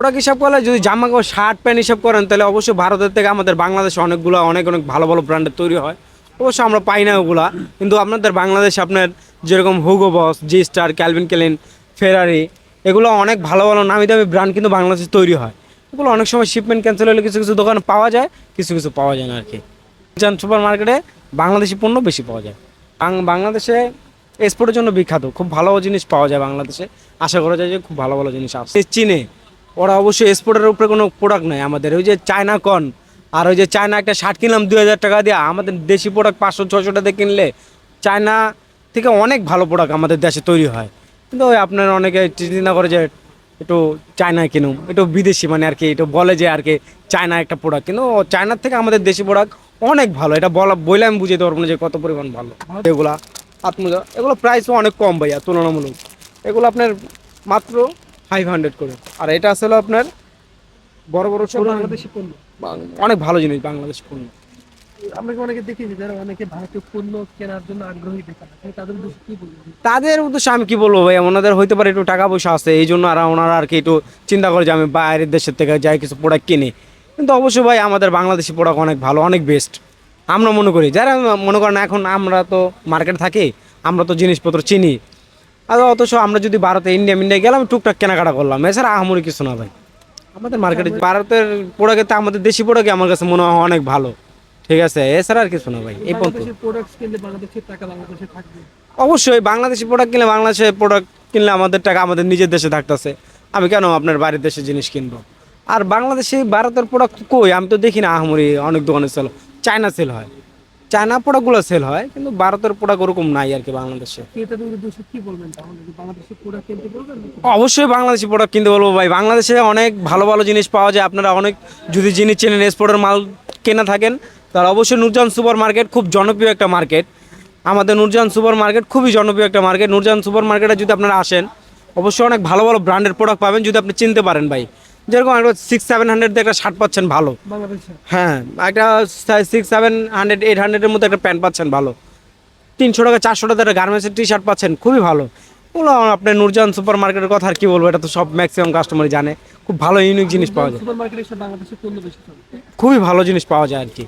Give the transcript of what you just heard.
Product হিসাব করলে যদি জামা কাপড় শার্ট প্যান্ট হিসাব করেন, তাহলে অবশ্যই ভারতের থেকে আমাদের বাংলাদেশে অনেকগুলো, অনেক অনেক ভালো ভালো ব্র্যান্ডের তৈরি হয়। অবশ্য আমরা পাই না ওগুলা। কিন্তু আপনাদের বাংলাদেশে, আপনার যেরকম Hugo Boss G Star Calvin Klein Ferrari এগুলো অনেক ভালো ভালো নামি দামি ব্র্যান্ড কিন্তু বাংলাদেশে তৈরি হয়। এগুলো অনেক সময় শিপমেন্ট ক্যান্সেল হলে কিছু কিছু দোকানে পাওয়া যায়, কিছু কিছু পাওয়া যায় না আর কি। চান সুপার মার্কেটে বাংলাদেশি পণ্য বেশি পাওয়া যায়। বাংলাদেশে এক্সপোর্টের জন্য বিখ্যাত। খুব ভালো জিনিস পাওয়া যায় বাংলাদেশে। আশা করা যায় যে খুব ভালো ভালো জিনিস আসছে। চীনে ওরা অবশ্যই এক্সপোর্টের উপরে কোনো প্রোডাক্ট নেই আমাদের। ওই যে চায়না কন আর ওই যে চায়না একটা শার্ট কিনলাম দুই হাজার টাকা দিয়ে, আমাদের দেশি প্রোডাক্ট পাঁচশো ছশো টাকা কিনলে চায়না থেকে অনেক ভালো প্রোডাক্ট আমাদের দেশে তৈরি হয়। কিন্তু ওই আপনার অনেকে চিন্তা করে যে একটু চায়নায় কিনুম একটু বিদেশি মানে আর কি, একটু বলে যে আর কি চায়না একটা প্রোডাক্ট কিন্তু চায়নার থেকে আমাদের দেশি প্রোডাক্ট অনেক ভালো। এটা বলা বলে আমি বুঝতে পারব না যে কত পরিমাণ ভালো। এগুলা আত্মজা এগুলো প্রাইসও অনেক কম ভাইয়া, তুলনামূলক। এগুলো আপনার মাত্র ফাইভ হান্ড্রেড করে। আর এটা আসলে আপনার বড় বড় সব বাংলাদেশি পণ্য। অনেক ভালো জিনিস বাংলাদেশ পণ্য। আমরা অনেকে দেখি যে যারা অনেকে ভারতীয় পণ্য কেনার জন্য আগ্রহী বেকার? তাদের উদ্দেশ্যে কি বলবেন? তাদের উদ্দেশ্যে আমি কি বলব ভাই ওনাদের হইতে পারে একটু টাকা পয়সা আছে এই জন্য আর ওনারা আর কি একটু চিন্তা করে যে আমি বাইরের দেশের থেকে যাই কিছু প্রোডাক্ট কিনি। কিন্তু অবশ্যই ভাই আমাদের বাংলাদেশি প্রোডাক্ট অনেক ভালো অনেক বেস্ট আমরা মনে করি যারা মনে করেন এখন আমরা তো মার্কেটে থাকি আমরা তো জিনিসপত্র চিনি। আর অথচ আমরা যদি ভারতে ইন্ডিয়া ইন্ডিয়া গেলাম টুকটাক কেনাকাটা করলাম। এছাড়া আহামরি কিছু না ভাই। আমাদের মার্কেটে ভারতের প্রোডাক্টে আমার দেশি প্রোডাক্ট আমার কাছে মনে হয় অনেক ভালো। ঠিক আছে? এছাড়া আর কিছু না ভাই এই অবশ্যই বাংলাদেশি প্রোডাক্ট কিনলে বাংলাদেশের প্রোডাক্ট কিনলে আমাদের টাকা আমাদের নিজের দেশে থাকতেছে। আমি কেন আপনার বাড়ির দেশে জিনিস কিনবো? আর বাংলাদেশে ভারতের প্রোডাক্ট কই? আমি তো দেখি না আহমরি অনেক দোকানে সেল চায়না সেল হয়। চায়না প্রোডাক্টগুলো সেল হয় কিন্তু ভারতের প্রোডাক্ট ওরকম নাই আর কি বাংলাদেশে। অবশ্যই বাংলাদেশি প্রোডাক্ট কিনতে বলব ভাই। বাংলাদেশে অনেক ভালো ভালো জিনিস পাওয়া যায়। আপনারা অনেক যদি জিনিস চেনেন এক্সপোর্টের মাল কেনা থাকেন তাহলে অবশ্যই নূরজাহান সুপার মার্কেট খুব জনপ্রিয় একটা মার্কেট। আমাদের নূরজাহান সুপার মার্কেট খুবই জনপ্রিয় একটা মার্কেট। নূরজাহান সুপার মার্কেটে যদি আপনারা আসেন অবশ্যই অনেক ভালো ভালো ব্র্যান্ডের প্রোডাক্ট পাবেন যদি আপনি চিনতে পারেন ভাই। যেরকম একটা সিক্স সেভেন হান্ড্রেড একটা শার্ট পাচ্ছেন ভালো। হ্যাঁ একটা সিক্স সেভেন হান্ড্রেড এইট হান্ড্রেডের মধ্যে একটা প্যান্ট পাচ্ছেন ভালো। তিনশো টাকা চারশো টাকা একটা গার্মেন্টসের টি শার্ট পাচ্ছেন খুবই ভালো। ওগুলো আপনার নূরজাহান সুপার মার্কেটের কথা আর কি বলব এটা তো সব ম্যাক্সিমাম কাস্টমারই জানে। খুব ভালো ইউনিক জিনিস পাওয়া যায়। খুবই ভালো জিনিস পাওয়া যায় আর কি।